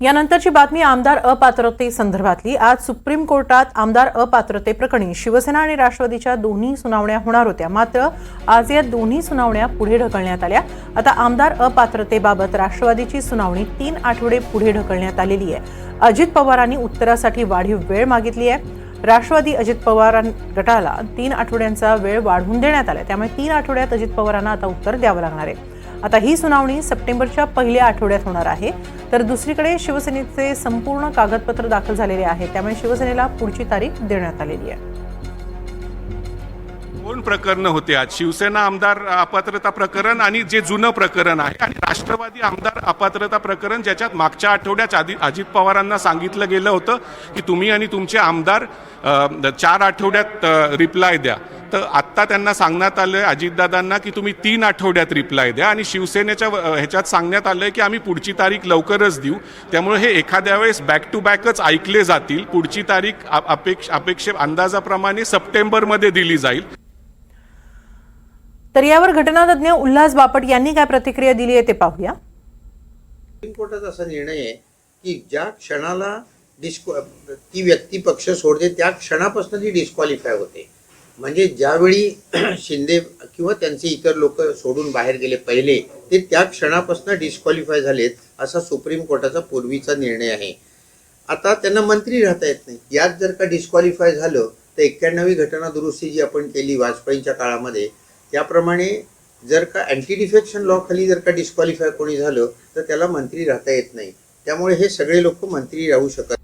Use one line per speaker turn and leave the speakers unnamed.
यानंतरची बातमी आमदार अपात्रते संदर्भातली. आज सुप्रीम कोर्टात आमदार अपात्रते प्रकरणी शिवसेना आणि राष्ट्रवादीच्या दोन्ही सुनावण्या होणार होत्या. मात्र आज या दोन्ही सुनावण्या पुढे ढकलण्यात आल्या. आता आमदार अपात्रतेबाबत राष्ट्रवादीची सुनावणी तीन आठवडे पुढे ढकलण्यात आलेली आहे. अजित पवारांनी उत्तरासाठी वाढीव वेळ मागितली आहे. राष्ट्रवादी अजित पवार गटाला तीन आठवड्यांचा वेळ वाढवून देण्यात आला त्यामुळे तीन आठवड्यात अजित पवारांना आता उत्तर द्यावं लागणार आहे. आता ही सुनावणी सप्टेंबरच्या पहिल्या आठवड्यात होणार आहे. तर दुसरीकडे शिवसेनेचे संपूर्ण कागदपत्र दाखल झालेले आहे. त्यामुळे शिवसेनेला पुढची तारीख देण्यात आलेली आहे.
दोन प्रकरणं होते आज? शिवसेना आमदार अपात्रता प्रकरण आणि जे जुनं प्रकरण आहे आणि राष्ट्रवादी आमदार अपात्रता प्रकरण ज्याच्यात मागच्या आठवड्यात आधी अजित पवारांना सांगितलं गेलं होतं की तुम्ही आणि तुमचे आमदार चार आठवड्यात रिप्लाय द्या. तर आत्ता त्यांना सांगण्यात आलं आहे अजितदादांना की तुम्ही तीन आठवड्यात रिप्लाय द्या. आणि शिवसेनेच्या ह्याच्यात सांगण्यात आलं आहे की आम्ही पुढची तारीख लवकरच देऊ. त्यामुळे हे एखाद्या वेळेस बॅक टू बॅकच ऐकले जातील. पुढची तारीख अपेक्ष अपेक्षे अंदाजाप्रमाणे सप्टेंबरमध्ये दिली जाईल.
तर यावर घटनातज्ञ उल्हास बापट यांनी काय प्रतिक्रिया दिली आहे ते पाहूया.
सुप्रीम कोर्टाचा असा निर्णय आहे की ज्या क्षणाला डिस्क्वा ती व्यक्ती पक्ष सोडते त्या क्षणापासून ती डिस्क्वालिफाय होते. म्हणजे ज्यावेळी शिंदे किंवा त्यांचे इतर लोक सोडून बाहेर गेले पहिले ते त्या क्षणापासून डिस्क्वालिफाय झालेत असा सुप्रीम कोर्टाचा पूर्वीचा निर्णय आहे. आता त्यांना मंत्री राहता येत नाही. यात जर का डिस्क्वालिफाय झालं तर एक्क्याण्णवी घटना दुरुस्ती जी आपण केली वाजपेयींच्या काळामध्ये त्याप्रमाणे जर का अँटी डिफेक्शन लॉखाली जर का डिस्क्वालिफाय कोणी झालं तर त्याला मंत्री राहता येत नाही. त्यामुळे हे सगळे लोक मंत्री राहू शकत